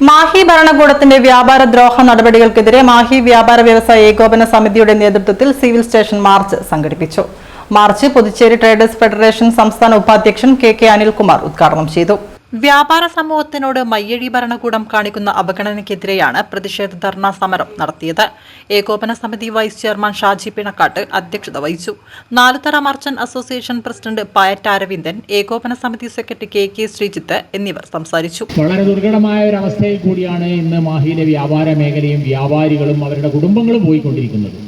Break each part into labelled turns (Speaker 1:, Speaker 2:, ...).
Speaker 1: മാഹി ഭരണകൂടത്തിന്റെ വ്യാപാര ദ്രോഹ നടപടികൾക്കെതിരെ മാഹി വ്യാപാര വ്യവസായ ഏകോപന സമിതിയുടെ നേതൃത്വത്തിൽ സിവിൽ സ്റ്റേഷൻ മാർച്ച് സംഘടിപ്പിച്ചു. മാർച്ച് പുതുച്ചേരി ട്രേഡേഴ്സ് ഫെഡറേഷൻ സംസ്ഥാന ഉപാധ്യക്ഷൻ കെ കെ അനിൽകുമാർ ഉദ്ഘാടനം ചെയ്തു. വ്യാപാര സമൂഹത്തിനോട് മയ്യഴി ഭരണകൂടം കാണിക്കുന്ന അവഗണനയ്ക്കെതിരെയാണ് പ്രതിഷേധ ധർണാ സമരം നടത്തിയത്. ഏകോപന സമിതി വൈസ് ചെയർമാൻ ഷാജി പിണക്കാട്ട് അധ്യക്ഷത വഹിച്ചു. Nalutharra merchant association president Payattu Aravindan ഏകോപന സമിതി സെക്രട്ടറി കെ കെ ശ്രീജിത്ത് എന്നിവർ സംസാരിച്ചു.
Speaker 2: വളരെ ദുർഘടമായ ഒരു അവസ്ഥയിൽ കൂടിയാണ് ഇന്ന് മാഹിയിലെ വ്യാപാര മേഖലയും വ്യാപാരികളും അവരുടെ കുടുംബങ്ങളും പോയിക്കൊണ്ടിരിക്കുന്നത്.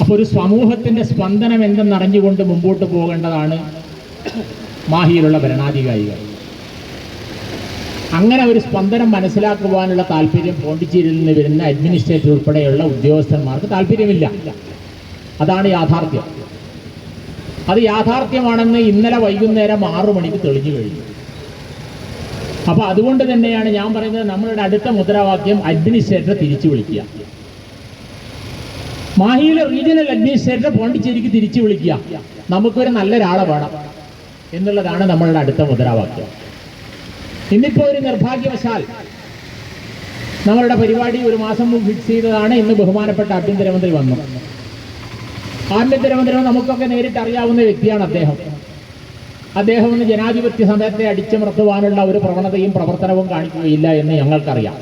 Speaker 2: അപ്പോൾ ഒരു സമൂഹത്തിന്റെ സ്പന്ദനം എന്തെന്നറിഞ്ഞുകൊണ്ട് മുമ്പോട്ട് പോകേണ്ടതാണ് മാഹിയിലുള്ള ഭരണാധികാരികൾ. അങ്ങനെ ഒരു സ്പന്ദനം മനസ്സിലാക്കുവാനുള്ള താല്പര്യം പോണ്ടിച്ചേരിയിൽ നിന്ന് വരുന്ന അഡ്മിനിസ്ട്രേറ്റർ ഉൾപ്പെടെയുള്ള ഉദ്യോഗസ്ഥന്മാർക്ക് താല്പര്യമില്ല. അതാണ് യാഥാർത്ഥ്യം. അത് യാഥാർത്ഥ്യമാണെന്ന് ഇന്നലെ വൈകുന്നേരം ആറു മണിക്ക് തെളിഞ്ഞു കഴിഞ്ഞു. അപ്പൊ അതുകൊണ്ട് തന്നെയാണ് ഞാൻ പറയുന്നത് നമ്മളുടെ അടുത്ത മുദ്രാവാക്യം അഡ്മിനിസ്ട്രേറ്ററെ തിരിച്ചു വിളിക്കുക. മാഹിയിലെ റീജിയണൽ അഡ്മിനിസ്ട്രേറ്റർ പോണ്ടിച്ചേരിക്ക് തിരിച്ചു വിളിക്കുക. നമുക്കൊരു നല്ലൊരാളെ വേണം. എന്നുള്ളതാണ് നമ്മളുടെ അടുത്ത മുദ്രാവാക്യം. ഇന്നിപ്പോ ഒരു നിർഭാഗ്യവശാൽ നമ്മളുടെ പരിപാടി ഒരു മാസം മുമ്പ് ഫിക്സ് ചെയ്തതാണ്. ഇന്ന് ബഹുമാനപ്പെട്ട ആഭ്യന്തരമന്ത്രി വന്നു. ആഭ്യന്തരമന്ത്രി നമുക്കൊക്കെ നേരിട്ട് അറിയാവുന്ന വ്യക്തിയാണ് അദ്ദേഹം. അദ്ദേഹം ഒന്ന് ജനാധിപത്യ സമയത്തെ അടിച്ചമർത്തുവാനുള്ള ഒരു പ്രവണതയും പ്രവർത്തനവും കാണിക്കുകയില്ല എന്ന് ഞങ്ങൾക്കറിയാം.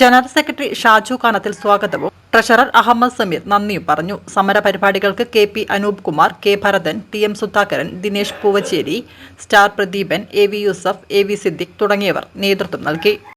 Speaker 1: ജനറൽ സെക്രട്ടറി ഷാജു കാനത്തിൽ സ്വാഗതവും. ട്രഷറർ അഹമ്മദ് സമീർ നന്ദിയും പറഞ്ഞു. സമരപരിപാടികൾക്ക് K P Anoop Kumar K Bharathan T M Sudhakaran Dinesh Poovacheri star Pradeepan A V Yusuf A V Siddique തുടങ്ങിയവർ നേതൃത്വം നൽകി.